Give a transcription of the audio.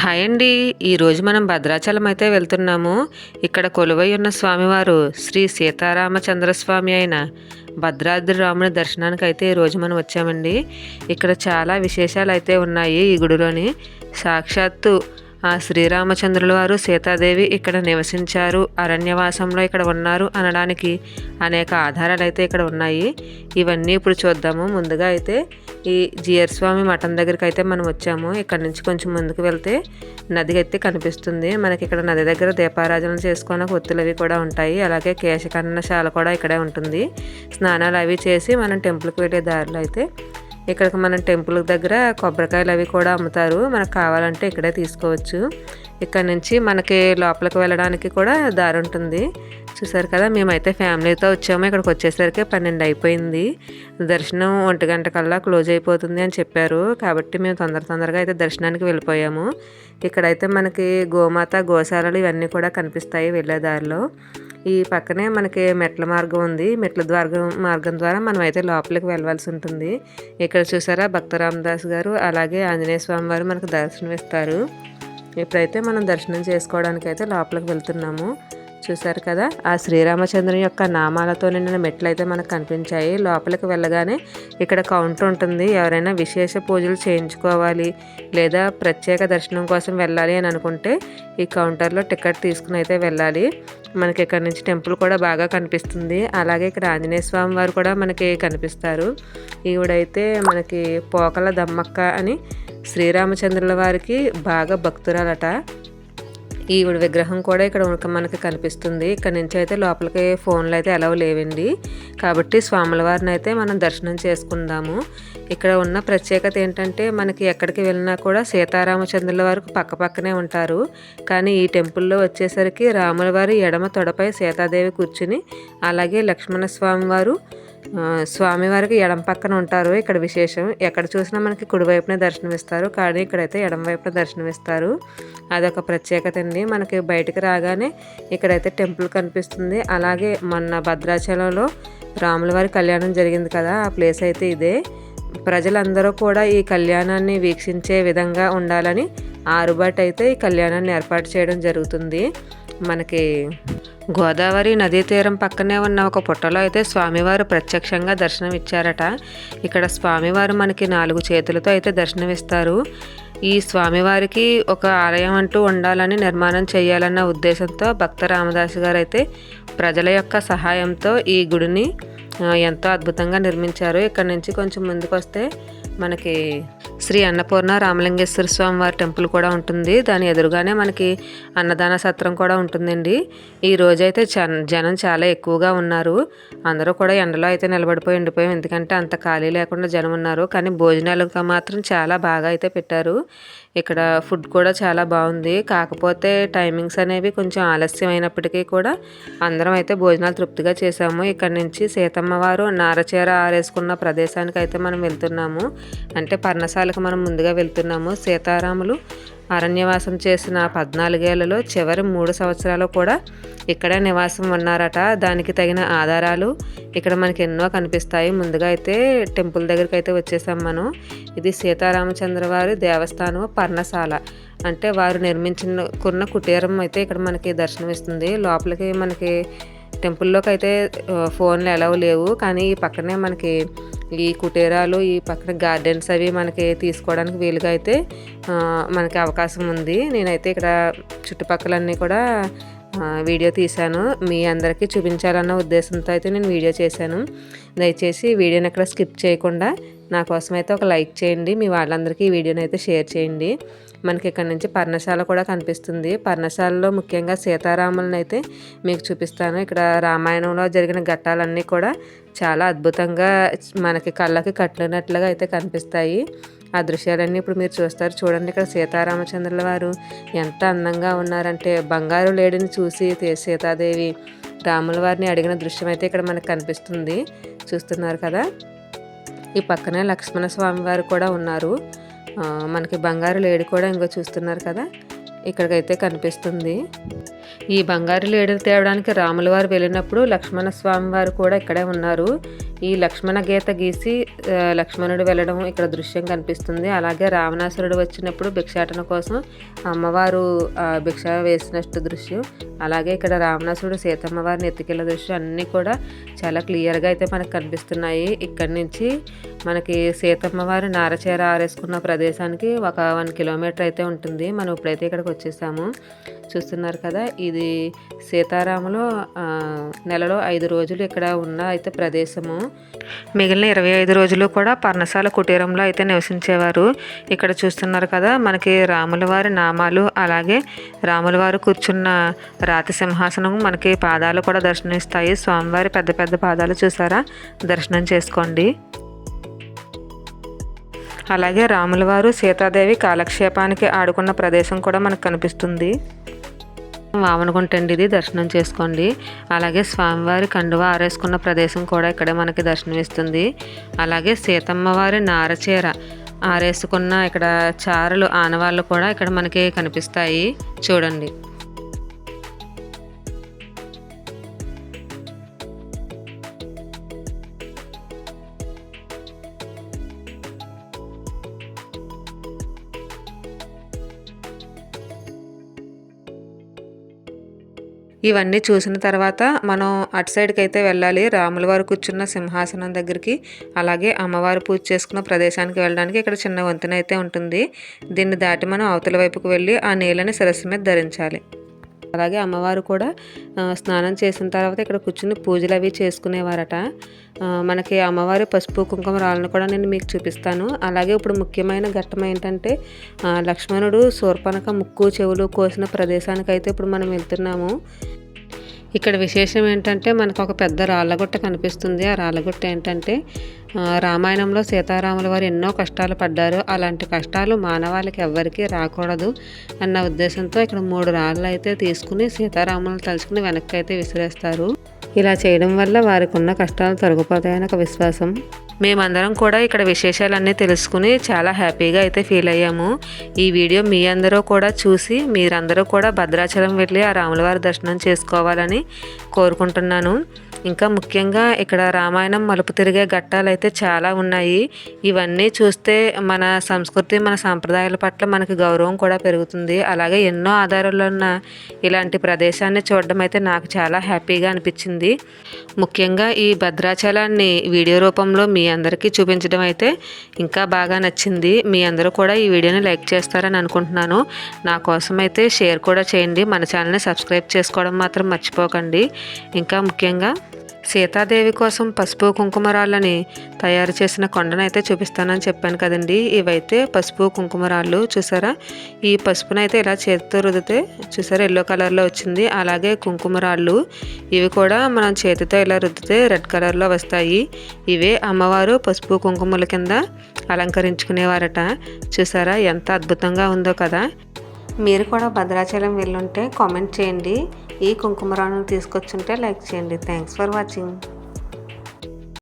Hi అండి. ఈరోజు మనం భద్రాచలం అయితే వెళ్తున్నాము. ఇక్కడ కొలువై ఉన్న స్వామివారు శ్రీ సీతారామచంద్ర స్వామి అయిన భద్రాద్రి రాముని దర్శనానికి అయితే ఈరోజు మనం వచ్చామండి. ఇక్కడ చాలా విశేషాలు అయితే ఉన్నాయి ఈ గుడిలోని. సాక్షాత్తు ఆ శ్రీరామచంద్రుల వారు సీతాదేవి ఇక్కడ నివసించారు అరణ్యవాసంలో ఇక్కడ ఉన్నారు అనడానికి అనేక ఆధారాలు అయితే ఇక్కడ ఉన్నాయి. ఇవన్నీ ఇప్పుడు చూద్దాము. ముందుగా అయితే ఈ జియర్ స్వామి మఠం దగ్గరికి అయితే మనం వచ్చాము. ఇక్కడ నుంచి కొంచెం ముందుకు వెళ్తే నది అయితే కనిపిస్తుంది. మనకి ఇక్కడ నది దగ్గర దీపారాధన చేసుకున్న ఒత్తులు అవి కూడా ఉంటాయి. అలాగే కేశకన్నశాల కూడా ఇక్కడే ఉంటుంది. స్నానాలు అవి చేసి మనం టెంపుల్కి వెళ్ళే దారిలో అయితే ఇక్కడికి మనం టెంపుల్ దగ్గర కొబ్బరికాయలు అవి కూడా అమ్ముతారు. మనకు కావాలంటే ఇక్కడే తీసుకోవచ్చు. ఇక్కడ నుంచి మనకి లోపలికి వెళ్ళడానికి కూడా దారి ఉంటుంది. చూసారు కదా మేమైతే ఫ్యామిలీతో వచ్చాము. ఇక్కడికి వచ్చేసరికి పన్నెండు అయిపోయింది. దర్శనం ఒంటి గంట కల్లా క్లోజ్ అయిపోతుంది అని చెప్పారు. కాబట్టి మేము తొందర తొందరగా అయితే దర్శనానికి వెళ్ళిపోయాము. ఇక్కడైతే మనకి గోమాత గోశాలలు ఇవన్నీ కూడా కనిపిస్తాయి వెళ్ళే దారిలో. ఈ పక్కనే మనకి మెట్ల మార్గం ఉంది. మెట్ల ద్వారం మార్గం ద్వారా మనం అయితే లోపలికి వెళ్ళవలసి ఉంటుంది. ఇక్కడ చూసారా భక్త రామదాస్ గారు అలాగే ఆంజనేయ స్వామి వారు మనకు దర్శనం ఇస్తారు ఇప్పుడైతే మనం దర్శనం చేసుకోవడానికి అయితే లోపలికి వెళ్తున్నాము. చూసారు కదా? ఆ శ్రీరామచంద్రుని యొక్క నామాలతో నిండిన మెట్లు అయితే మనకు కనిపించాయి. లోపలికి వెళ్ళగానే ఇక్కడ కౌంటర్ ఉంటుంది. ఎవరైనా విశేష పూజలు చేయించుకోవాలి లేదా ప్రత్యేక దర్శనం కోసం వెళ్ళాలి అని అనుకుంటే ఈ కౌంటర్లో టికెట్ తీసుకుని అయితే వెళ్ళాలి. మనకి ఇక్కడ నుంచి టెంపుల్ కూడా బాగా కనిపిస్తుంది. అలాగే ఇక్కడ ఆంజనేయ స్వామి వారు కూడా మనకి కనిపిస్తారు. ఈవిడైతే మనకి పోకల దమ్మక్క అని శ్రీరామచంద్రుల వారికి బాగా భక్తురాలట. ఈవిడ విగ్రహం కూడా ఇక్కడ మనకి కనిపిస్తుంది. ఇక్కడ నుంచి అయితే లోపలికి ఫోన్లు అయితే ఎలా లేవండి. కాబట్టి స్వాముల వారిని అయితే మనం దర్శనం చేసుకుందాము. ఇక్కడ ఉన్న ప్రత్యేకత ఏంటంటే మనకి ఎక్కడికి వెళ్ళినా కూడా సీతారామచంద్రుల వారు పక్క పక్కనే ఉంటారు. కానీ ఈ టెంపుల్లో వచ్చేసరికి రాముల వారి ఎడమ తొడపై సీతాదేవి కూర్చుని అలాగే లక్ష్మణ స్వామి వారు స్వామివారికి ఎడం పక్కన ఉంటారు. ఇక్కడ విశేషం ఎక్కడ చూసినా మనకి కుడివైపునే దర్శనమిస్తారు కానీ ఇక్కడైతే ఎడం వైపున దర్శనమిస్తారు అదొక ప్రత్యేకత అండి. మనకి బయటకు రాగానే ఇక్కడైతే టెంపుల్ కనిపిస్తుంది. అలాగే మొన్న భద్రాచలంలో రాముల వారి కళ్యాణం జరిగింది కదా ఆ ప్లేస్ అయితే ఇదే. ప్రజలందరూ కూడా ఈ కళ్యాణాన్ని వీక్షించే విధంగా ఉండాలని ఆరుబాటు అయితే ఈ కళ్యాణాన్ని ఏర్పాటు చేయడం జరుగుతుంది. మనకి గోదావరి నదీ తీరం పక్కనే ఉన్న ఒక పుట్టలో అయితే స్వామివారు ప్రత్యక్షంగా దర్శనం ఇచ్చారట ఇక్కడ స్వామివారు మనకి నాలుగు చేతులతో అయితే దర్శనమిస్తారు. ఈ స్వామివారికి ఒక ఆలయం అంటూ ఉండాలని నిర్మాణం చేయాలన్న ఉద్దేశంతో భక్త రామదాసు గారు అయితే ప్రజల యొక్క సహాయంతో ఈ గుడిని ఎంతో అద్భుతంగా నిర్మించారు. ఇక్కడ నుంచి కొంచెం ముందుకు వస్తే మనకి శ్రీ అన్నపూర్ణ రామలింగేశ్వర స్వామి వారి టెంపుల్ కూడా ఉంటుంది. దాని ఎదురుగానే మనకి అన్నదాన సత్రం కూడా ఉంటుందండి. ఈ రోజైతే జనం చాలా ఎక్కువగా ఉన్నారు. అందరూ కూడా ఎండలో అయితే నిలబడిపోయి ఉండిపోయాం. ఎందుకంటే అంత ఖాళీ లేకుండా జనం ఉన్నారు. కానీ భోజనాలకు మాత్రం చాలా బాగా అయితే పెట్టారు. ఇక్కడ ఫుడ్ కూడా చాలా బాగుంది. కాకపోతే టైమింగ్స్ అనేవి కొంచెం ఆలస్యం అయినప్పటికీ కూడా అందరం అయితే భోజనాలు తృప్తిగా చేసాము. ఇక్కడ నుంచి సీతమ్మ వారు నారచీర ఆరేసుకున్న ప్రదేశానికి అయితే మనం వెళ్తున్నాము. అంటే పర్ణశాలకు మనం ముందుగా వెళ్తున్నాము. సీతారాములు అరణ్యవాసం చేసిన పద్నాలుగేళ్ళలో చివరి మూడు సంవత్సరాలు కూడా ఇక్కడ నివాసం ఉన్నారట. దానికి తగిన ఆధారాలు ఇక్కడ మనకి ఎన్నో కనిపిస్తాయి. ముందుగా అయితే టెంపుల్ దగ్గరికి అయితే వచ్చేసాం మనం. ఇది సీతారామచంద్ర వారి దేవస్థానం పర్ణశాల. అంటే వారు నిర్మించినకున్న కుటీరం అయితే ఇక్కడ మనకి దర్శనమిస్తుంది. లోపలికి మనకి టెంపుల్లోకి అయితే ఫోన్లు ఎలా లేవు. కానీ ఈ పక్కనే మనకి ఈ కుటీరాలు ఈ పక్కన గార్డెన్స్ అవి మనకి తీసుకోవడానికి వీలుగా అయితే మనకి అవకాశం ఉంది. నేనైతే ఇక్కడ చుట్టుపక్కలన్నీ కూడా వీడియో తీశాను. మీ అందరికీ చూపించాలన్న ఉద్దేశంతో అయితే నేను వీడియో చేశాను. దయచేసి వీడియోని ఎక్కడ స్కిప్ చేయకుండా నా కోసం అయితే ఒక లైక్ చేయండి. మీ వాళ్ళందరికీ ఈ వీడియోని అయితే షేర్ చేయండి. మనకి ఇక్కడ నుంచి పర్ణశాల కూడా కనిపిస్తుంది. పర్ణశాలలో ముఖ్యంగా సీతారాములను అయితే మీకు చూపిస్తాను. ఇక్కడ రామాయణంలో జరిగిన ఘట్టాలన్నీ కూడా చాలా అద్భుతంగా మనకి కళ్ళకి కట్టినట్లుగా అయితే కనిపిస్తాయి. ఆ దృశ్యాలన్నీ ఇప్పుడు మీరు చూస్తారు. చూడండి ఇక్కడ సీతారామచంద్రుల వారు ఎంత అందంగా ఉన్నారంటే బంగారు లేడిని చూసి సీతాదేవి రాముల వారిని అడిగిన దృశ్యం అయితే ఇక్కడ మనకు కనిపిస్తుంది. చూస్తున్నారు కదా? ఈ పక్కనే లక్ష్మణ స్వామి వారు కూడా ఉన్నారు. మనకి బంగారు లేడి కూడా ఇంకో చూస్తున్నారు కదా? ఇక్కడికైతే కనిపిస్తుంది. ఈ బంగారు లేడులు తేవడానికి రాములవారు వెళ్ళినప్పుడు లక్ష్మణ స్వామి వారు కూడా ఇక్కడే ఉన్నారు. ఈ లక్ష్మణ గీత గీసి లక్ష్మణుడు వెళ్ళడం ఇక్కడ దృశ్యం కనిపిస్తుంది. అలాగే రావణాసురుడు వచ్చినప్పుడు భిక్షాటన కోసం అమ్మవారు భిక్ష వేసినట్టు దృశ్యం. అలాగే ఇక్కడ రావణాసురుడు సీతమ్మ వారిని ఎత్తుకెళ్ళే దృశ్యం అన్నీ కూడా చాలా క్లియర్గా అయితే మనకు కనిపిస్తున్నాయి. ఇక్కడి నుంచి మనకి సీతమ్మ వారి నారచీర ఆరేసుకున్న ప్రదేశానికి ఒక వన్ కిలోమీటర్ అయితే ఉంటుంది. మనం ఇప్పుడైతే ఇక్కడికి వచ్చేసాము. చూస్తున్నారు కదా ఇది సీతారాములు నెలలో ఐదు రోజులు ఇక్కడ ఉన్న అయితే ప్రదేశము. మిగిలిన ఇరవై ఐదు రోజులు కూడా పర్ణశాల కుటీరంలో అయితే నివసించేవారు. ఇక్కడ చూస్తున్నారు కదా మనకి రాముల వారి నామాలు అలాగే రాముల వారు కూర్చున్న రాతి సింహాసనం మనకి పాదాలు కూడా దర్శనమిస్తాయి. స్వామివారి పెద్ద పెద్ద పాదాలు చూసారా? దర్శనం చేసుకోండి. అలాగే రాములవారు సీతాదేవి కాలక్షేపానికి ఆడుకున్న ప్రదేశం కూడా మనకు కనిపిస్తుంది. వామనగుంటండి ఇది దర్శనం చేసుకోండి. అలాగే స్వామివారి కండువ ఆరేసుకున్న ప్రదేశం కూడా ఇక్కడే మనకి దర్శనమిస్తుంది. అలాగే సీతమ్మవారి నారచీర ఆరేసుకున్న ఇక్కడ చారలు ఆనవాళ్ళు కూడా ఇక్కడ మనకి కనిపిస్తాయి. చూడండి. ఇవన్నీ చూసిన తర్వాత మనం అటు సైడ్కి అయితే వెళ్ళాలి. రాముల వారు కూర్చున్న సింహాసనం దగ్గరికి అలాగే అమ్మవారు పూజ చేసుకున్న ప్రదేశానికి వెళ్ళడానికి ఇక్కడ చిన్న వంతెన అయితే ఉంటుంది. దీన్ని దాటి మనం అవతల వైపుకు వెళ్ళి ఆ నీళ్ళని సరస్సు మీద ధరించాలి. అలాగే అమ్మవారు కూడా స్నానం చేసిన తర్వాత ఇక్కడ కూర్చుని పూజలు అవి చేసుకునేవారట. మనకి అమ్మవారి పసుపు కుంకుమ రాళ్ళను కూడా నేను మీకు చూపిస్తాను. అలాగే ఇప్పుడు ముఖ్యమైన ఘట్టం ఏంటంటే లక్ష్మణుడు శూర్పణక ముక్కు చెవులు కోసిన ప్రదేశానికి అయితే ఇప్పుడు మనం వెళ్తున్నాము. ఇక్కడ విశేషం ఏంటంటే మనకు ఒక పెద్ద రాళ్ళగుట్ట కనిపిస్తుంది. ఆ రాళ్ళగుట్ట ఏంటంటే రామాయణంలో సీతారాముల వారు ఎన్నో కష్టాలు పడ్డారు. అలాంటి కష్టాలు మానవాళికి ఎవ్వరికీ రాకూడదు అన్న ఉద్దేశంతో ఇక్కడ మూడు రాళ్ళు అయితే తీసుకుని సీతారాములను తలుచుకుని వెనక్కి అయితే విసిరేస్తారు. ఇలా చేయడం వల్ల వారికి ఉన్న కష్టాలు తొలగిపోతాయని ఒక విశ్వాసం. మేమందరం కూడా ఇక్కడ విశేషాలన్నీ తెలుసుకుని చాలా హ్యాపీగా అయితే ఫీల్ అయ్యాము. ఈ వీడియో మీ అందరూ కూడా చూసి మీరందరూ కూడా భద్రాచలం వెళ్ళి ఆ రాములవారి దర్శనం చేసుకోవాలని కోరుకుంటున్నాను. ఇంకా ముఖ్యంగా ఇక్కడ రామాయణం మలుపు తిరిగే ఘట్టాలు అయితే చాలా ఉన్నాయి. ఇవన్నీ చూస్తే మన సంస్కృతి మన సాంప్రదాయాల పట్ల మనకి గౌరవం కూడా పెరుగుతుంది. అలాగే ఎన్నో ఆధారాలు ఉన్న ఇలాంటి ప్రదేశాన్ని చూడడం అయితే నాకు చాలా హ్యాపీగా అనిపించింది. ముఖ్యంగా ఈ భద్రాచలాన్ని వీడియో రూపంలో మీ అందరికీ చూపించడం అయితే ఇంకా బాగా నచ్చింది. మీ అందరూ కూడా ఈ వీడియోని లైక్ చేస్తారని అనుకుంటున్నాను. నా కోసం అయితే షేర్ కూడా చేయండి. మన ఛానల్ని సబ్స్క్రైబ్ చేసుకోవడం మాత్రం మర్చిపోకండి. ఇంకా ముఖ్యంగా సీతాదేవి కోసం పసుపు కుంకుమరాళ్ళని తయారు చేసిన కొండనైతే చూపిస్తానని చెప్పాను కదండి. ఇవైతే పసుపు కుంకుమరాళ్ళు చూసారా? ఈ పసుపునైతే ఇలా చేతితో రుదితే చూసారా? ఎల్లో కలర్లో వచ్చింది. అలాగే కుంకుమరాళ్ళు ఇవి కూడా మనం చేతితో ఇలా రుద్దితే రెడ్ కలర్లో వస్తాయి. ఇవే అమ్మవారు పసుపు కుంకుమల కింద అలంకరించుకునేవారట. చూసారా? ఎంత అద్భుతంగా ఉందో కదా! మీరు కూడా భద్రాచలం వెళ్ళుంటే కామెంట్ చేయండి. ఈ కుంకుమరాణం తీసుకొచ్చుంటే లైక్ చేయండి. Thanks for watching